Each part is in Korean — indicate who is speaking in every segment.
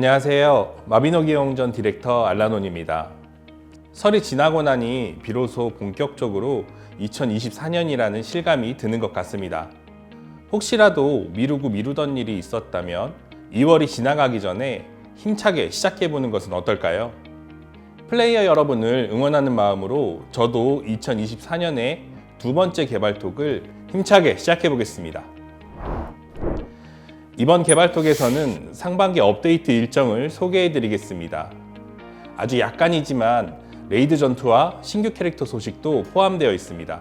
Speaker 1: 안녕하세요. 마비노기 영전 디렉터 알라논입니다. 설이 지나고 나니 비로소 본격적으로 2024년이라는 실감이 드는 것 같습니다. 혹시라도 미루고 미루던 일이 있었다면 2월이 지나가기 전에 힘차게 시작해보는 것은 어떨까요? 플레이어 여러분을 응원하는 마음으로 저도 2024년에 두 번째 개발톡을 힘차게 시작해보겠습니다. 이번 개발톡에서는 상반기 업데이트 일정을 소개해 드리겠습니다. 아주 약간이지만 레이드 전투와 신규 캐릭터 소식도 포함되어 있습니다.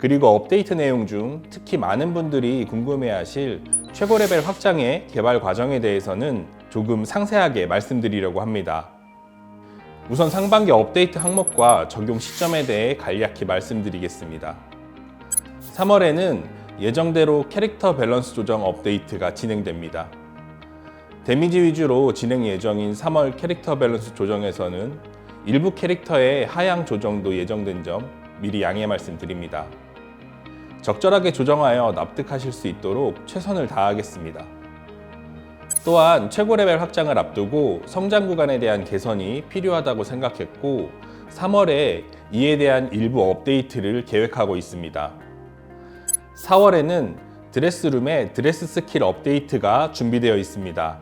Speaker 1: 그리고 업데이트 내용 중 특히 많은 분들이 궁금해하실 최고 레벨 확장의 개발 과정에 대해서는 조금 상세하게 말씀드리려고 합니다. 우선 상반기 업데이트 항목과 적용 시점에 대해 간략히 말씀드리겠습니다. 3월에는 예정대로 캐릭터 밸런스 조정 업데이트가 진행됩니다. 데미지 위주로 진행 예정인 3월 캐릭터 밸런스 조정에서는 일부 캐릭터의 하향 조정도 예정된 점 미리 양해 말씀드립니다. 적절하게 조정하여 납득하실 수 있도록 최선을 다하겠습니다. 또한 최고 레벨 확장을 앞두고 성장 구간에 대한 개선이 필요하다고 생각했고 3월에 이에 대한 일부 업데이트를 계획하고 있습니다. 4월에는 드레스룸의 드레스 스킬 업데이트가 준비되어 있습니다.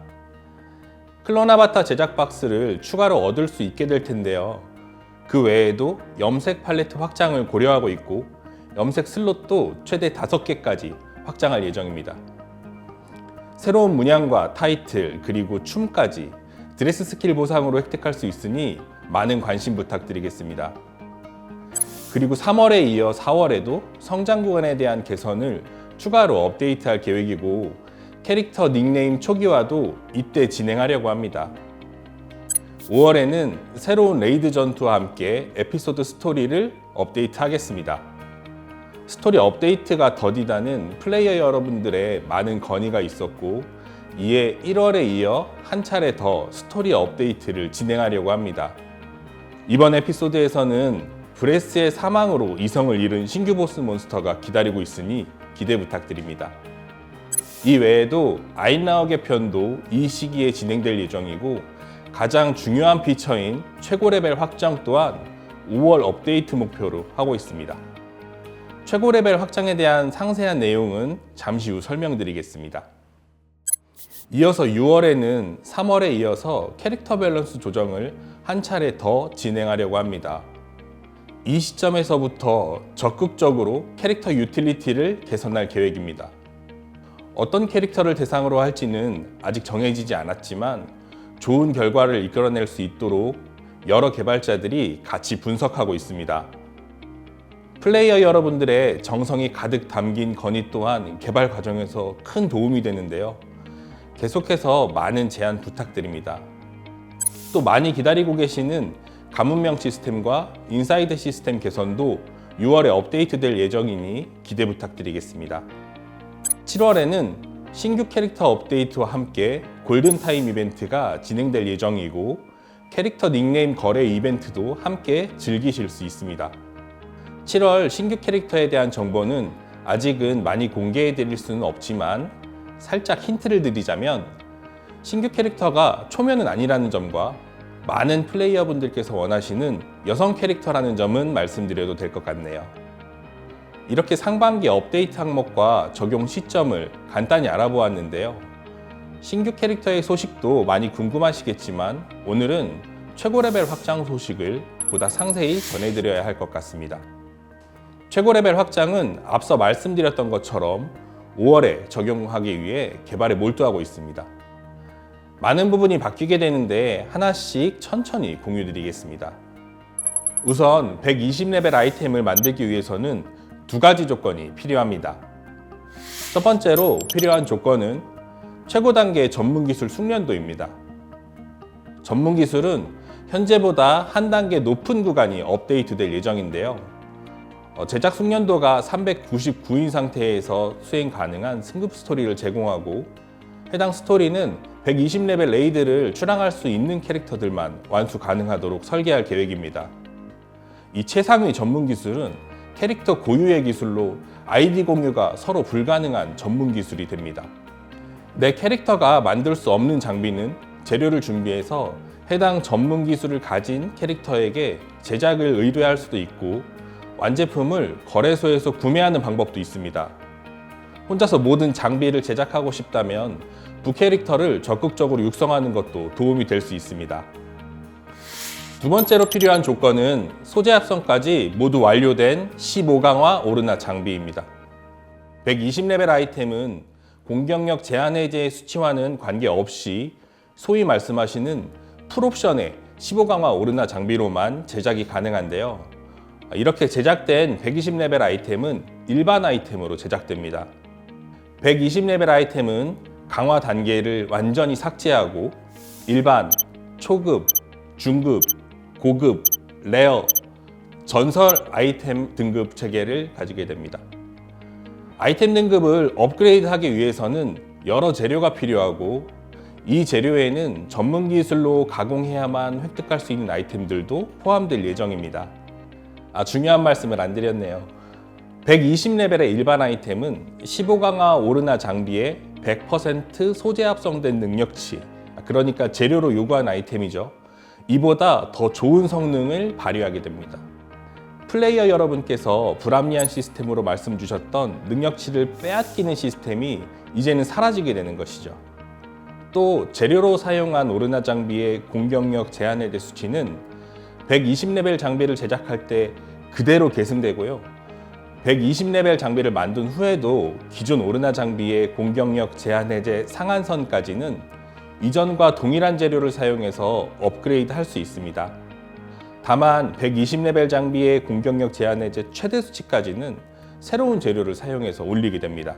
Speaker 1: 클론 아바타 제작 박스를 추가로 얻을 수 있게 될 텐데요. 그 외에도 염색 팔레트 확장을 고려하고 있고 염색 슬롯도 최대 5개까지 확장할 예정입니다. 새로운 문양과 타이틀 그리고 춤까지 드레스 스킬 보상으로 획득할 수 있으니 많은 관심 부탁드리겠습니다. 그리고 3월에 이어 4월에도 성장 구간에 대한 개선을 추가로 업데이트할 계획이고 캐릭터 닉네임 초기화도 이때 진행하려고 합니다. 5월에는 새로운 레이드 전투와 함께 에피소드 스토리를 업데이트하겠습니다. 스토리 업데이트가 더디다는 플레이어 여러분들의 많은 건의가 있었고 이에 1월에 이어 한 차례 더 스토리 업데이트를 진행하려고 합니다. 이번 에피소드에서는 브레스의 사망으로 이성을 잃은 신규 보스 몬스터가 기다리고 있으니 기대 부탁드립니다. 이 외에도 아인라어의 편도 이 시기에 진행될 예정이고 가장 중요한 피처인 최고 레벨 확장 또한 5월 업데이트 목표로 하고 있습니다. 최고 레벨 확장에 대한 상세한 내용은 잠시 후 설명드리겠습니다. 이어서 6월에는 3월에 이어서 캐릭터 밸런스 조정을 한 차례 더 진행하려고 합니다. 이 시점에서부터 적극적으로 캐릭터 유틸리티를 개선할 계획입니다. 어떤 캐릭터를 대상으로 할지는 아직 정해지지 않았지만 좋은 결과를 이끌어낼 수 있도록 여러 개발자들이 같이 분석하고 있습니다. 플레이어 여러분들의 정성이 가득 담긴 건의 또한 개발 과정에서 큰 도움이 되는데요. 계속해서 많은 제안 부탁드립니다. 또 많이 기다리고 계시는 가문명 시스템과 인사이드 시스템 개선도 6월에 업데이트될 예정이니 기대 부탁드리겠습니다. 7월에는 신규 캐릭터 업데이트와 함께 골든타임 이벤트가 진행될 예정이고 캐릭터 닉네임 거래 이벤트도 함께 즐기실 수 있습니다. 7월 신규 캐릭터에 대한 정보는 아직은 많이 공개해 드릴 수는 없지만 살짝 힌트를 드리자면 신규 캐릭터가 초면은 아니라는 점과 많은 플레이어분들께서 원하시는 여성 캐릭터라는 점은 말씀드려도 될 것 같네요. 이렇게 상반기 업데이트 항목과 적용 시점을 간단히 알아보았는데요. 신규 캐릭터의 소식도 많이 궁금하시겠지만 오늘은 최고 레벨 확장 소식을 보다 상세히 전해드려야 할 것 같습니다. 최고 레벨 확장은 앞서 말씀드렸던 것처럼 5월에 적용하기 위해 개발에 몰두하고 있습니다. 많은 부분이 바뀌게 되는데 하나씩 천천히 공유 드리겠습니다. 우선 120레벨 아이템을 만들기 위해서는 두 가지 조건이 필요합니다. 첫 번째로 필요한 조건은 최고 단계 전문 기술 숙련도입니다. 전문 기술은 현재보다 한 단계 높은 구간이 업데이트될 예정인데요. 어, 제작 숙련도가 399인 상태에서 수행 가능한 승급 스토리를 제공하고 해당 스토리는 120레벨 레이드를 출항할 수 있는 캐릭터들만 완수 가능하도록 설계할 계획입니다. 이 최상위 전문 기술은 캐릭터 고유의 기술로 아이디 공유가 서로 불가능한 전문 기술이 됩니다. 내 캐릭터가 만들 수 없는 장비는 재료를 준비해서 해당 전문 기술을 가진 캐릭터에게 제작을 의뢰할 수도 있고 완제품을 거래소에서 구매하는 방법도 있습니다. 혼자서 모든 장비를 제작하고 싶다면 부캐릭터를 적극적으로 육성하는 것도 도움이 될 수 있습니다. 두 번째로 필요한 조건은 소재 합성까지 모두 완료된 15강화 오르나 장비입니다. 120레벨 아이템은 공격력 제한 해제의 수치와는 관계없이 소위 말씀하시는 풀옵션의 15강화 오르나 장비로만 제작이 가능한데요. 이렇게 제작된 120레벨 아이템은 일반 아이템으로 제작됩니다. 120레벨 아이템은 강화 단계를 완전히 삭제하고 일반, 초급, 중급, 고급, 레어, 전설 아이템 등급 체계를 가지게 됩니다. 아이템 등급을 업그레이드 하기 위해서는 여러 재료가 필요하고 이 재료에는 전문 기술로 가공해야만 획득할 수 있는 아이템들도 포함될 예정입니다. 아, 중요한 말씀을 안 드렸네요. 120레벨의 일반 아이템은 15강화 오르나 장비에 100% 소재 합성된 능력치, 그러니까 재료로 요구한 아이템이죠. 이보다 더 좋은 성능을 발휘하게 됩니다. 플레이어 여러분께서 불합리한 시스템으로 말씀 주셨던 능력치를 빼앗기는 시스템이 이제는 사라지게 되는 것이죠. 또 재료로 사용한 오르나 장비의 공격력 제한에 대해 수치는 120레벨 장비를 제작할 때 그대로 계승되고요. 120레벨 장비를 만든 후에도 기존 오르나 장비의 공격력 제한 해제 상한선까지는 이전과 동일한 재료를 사용해서 업그레이드 할 수 있습니다. 다만 120레벨 장비의 공격력 제한 해제 최대 수치까지는 새로운 재료를 사용해서 올리게 됩니다.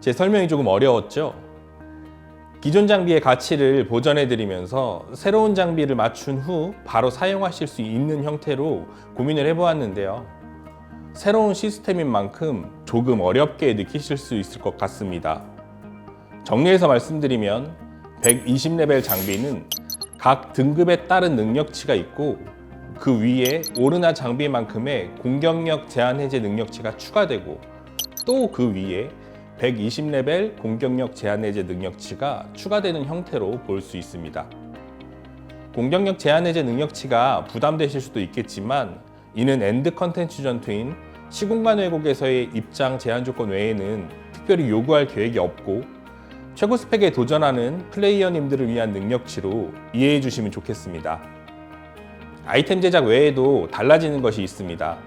Speaker 1: 제 설명이 조금 어려웠죠? 기존 장비의 가치를 보전해 드리면서 새로운 장비를 맞춘 후 바로 사용하실 수 있는 형태로 고민을 해보았는데요. 새로운 시스템인 만큼 조금 어렵게 느끼실 수 있을 것 같습니다. 정리해서 말씀드리면 120레벨 장비는 각 등급에 따른 능력치가 있고 그 위에 오르나 장비만큼의 공격력 제한 해제 능력치가 추가되고 또 그 위에 120레벨 공격력 제한 해제 능력치가 추가되는 형태로 볼 수 있습니다. 공격력 제한 해제 능력치가 부담되실 수도 있겠지만 이는 엔드 컨텐츠 전투인 시공간 왜곡에서의 입장 제한 조건 외에는 특별히 요구할 계획이 없고 최고 스펙에 도전하는 플레이어님들을 위한 능력치로 이해해 주시면 좋겠습니다. 아이템 제작 외에도 달라지는 것이 있습니다.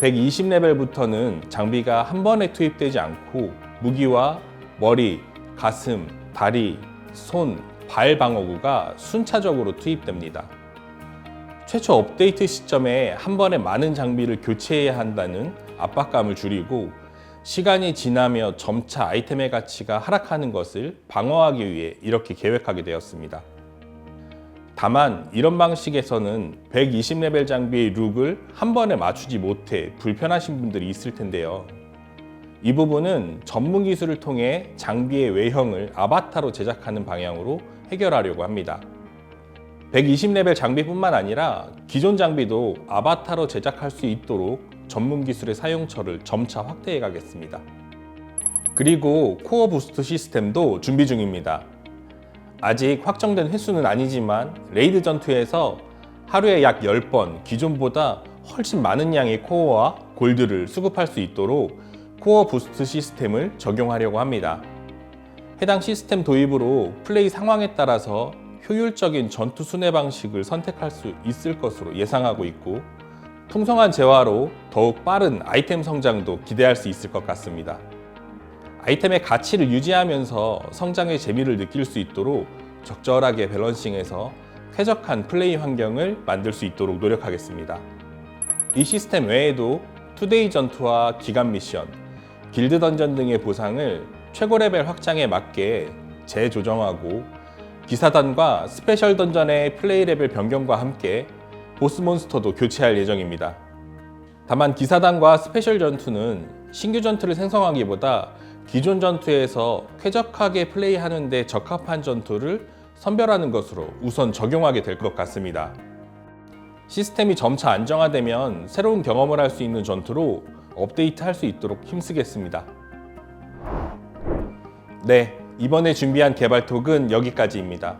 Speaker 1: 120레벨부터는 장비가 한 번에 투입되지 않고 무기와 머리, 가슴, 다리, 손, 발 방어구가 순차적으로 투입됩니다. 최초 업데이트 시점에 한 번에 많은 장비를 교체해야 한다는 압박감을 줄이고 시간이 지나며 점차 아이템의 가치가 하락하는 것을 방어하기 위해 이렇게 계획하게 되었습니다. 다만 이런 방식에서는 120레벨 장비의 룩을 한 번에 맞추지 못해 불편하신 분들이 있을 텐데요. 이 부분은 전문 기술을 통해 장비의 외형을 아바타로 제작하는 방향으로 해결하려고 합니다. 120레벨 장비뿐만 아니라 기존 장비도 아바타로 제작할 수 있도록 전문 기술의 사용처를 점차 확대해 가겠습니다. 그리고 코어 부스트 시스템도 준비 중입니다. 아직 확정된 횟수는 아니지만 레이드 전투에서 하루에 약 10번 기존보다 훨씬 많은 양의 코어와 골드를 수급할 수 있도록 코어 부스트 시스템을 적용하려고 합니다. 해당 시스템 도입으로 플레이 상황에 따라서 효율적인 전투 순회 방식을 선택할 수 있을 것으로 예상하고 있고 풍성한 재화로 더욱 빠른 아이템 성장도 기대할 수 있을 것 같습니다. 아이템의 가치를 유지하면서 성장의 재미를 느낄 수 있도록 적절하게 밸런싱해서 쾌적한 플레이 환경을 만들 수 있도록 노력하겠습니다. 이 시스템 외에도 투데이 전투와 기간 미션, 길드 던전 등의 보상을 최고 레벨 확장에 맞게 재조정하고 기사단과 스페셜 던전의 플레이 레벨 변경과 함께 보스 몬스터도 교체할 예정입니다. 다만 기사단과 스페셜 전투는 신규 전투를 생성하기보다 기존 전투에서 쾌적하게 플레이하는 데 적합한 전투를 선별하는 것으로 우선 적용하게 될 것 같습니다. 시스템이 점차 안정화되면 새로운 경험을 할 수 있는 전투로 업데이트 할 수 있도록 힘쓰겠습니다. 네, 이번에 준비한 개발톡은 여기까지입니다.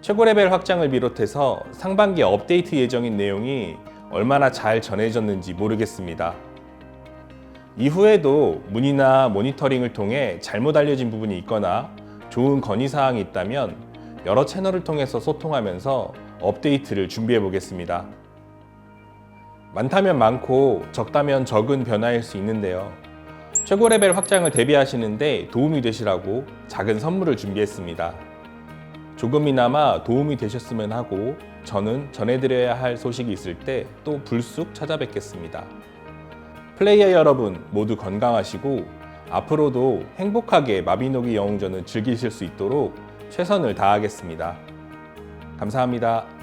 Speaker 1: 최고 레벨 확장을 비롯해서 상반기 업데이트 예정인 내용이 얼마나 잘 전해졌는지 모르겠습니다. 이후에도 문의나 모니터링을 통해 잘못 알려진 부분이 있거나 좋은 건의사항이 있다면 여러 채널을 통해서 소통하면서 업데이트를 준비해 보겠습니다. 많다면 많고 적다면 적은 변화일 수 있는데요. 최고 레벨 확장을 대비하시는데 도움이 되시라고 작은 선물을 준비했습니다. 조금이나마 도움이 되셨으면 하고 저는 전해드려야 할 소식이 있을 때 또 불쑥 찾아뵙겠습니다. 플레이어 여러분 모두 건강하시고 앞으로도 행복하게 마비노기 영웅전을 즐기실 수 있도록 최선을 다하겠습니다. 감사합니다.